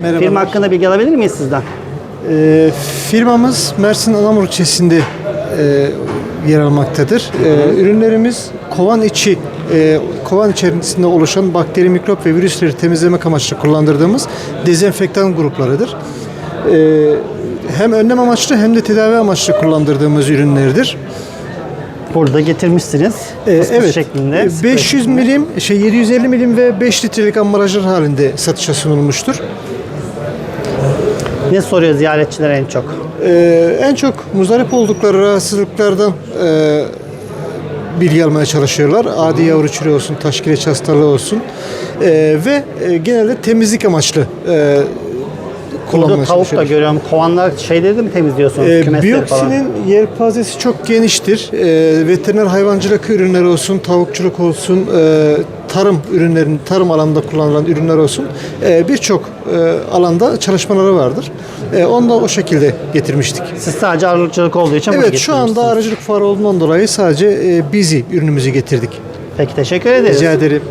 Merhabalar. Firma hakkında bilgi alabilir miyiz sizden? Ee, firmamız Mersin Anamur ilçesinde e, yer almaktadır. Ee, ürünlerimiz kovan içi, e, kovan içerisinde oluşan bakteri, mikrop ve virüsleri temizlemek amaçlı kullandırdığımız dezenfektan gruplarıdır. Ee, hem önlem amaçlı hem de tedavi amaçlı kullandırdığımız ürünlerdir. Burada getirmişsiniz. Ee, evet. şeklinde. Ee, 500 milim, şey 750 milim ve 5 litrelik ambalajlar halinde satışa sunulmuştur. Ne soruyor ziyaretçiler en çok? Ee, en çok muzdarip oldukları rahatsızlıklardan e, bilgi almaya çalışıyorlar. Adi yavru çürüğü olsun, taş kireç hastalığı olsun. Ee, ve e, genelde temizlik amaçlı e, kullanmaya Burada tavuk da çalışıyorlar. görüyorum. Kovanlar şeyleri mi temizliyorsunuz? Ee, Kümesleri falan. yelpazesi çok geniştir. Ee, veteriner hayvancılık ürünleri olsun, tavukçuluk olsun, e, tarım ürünlerin, tarım alanında kullanılan ürünler olsun. e, Birçok e, alanda çalışmaları vardır. E, onu da o şekilde getirmiştik. Siz sadece arıcılık olduğu için Evet şu anda aracılık fuarı olduğundan dolayı sadece e, bizi ürünümüzü getirdik. Peki teşekkür ederiz. Rica ederim.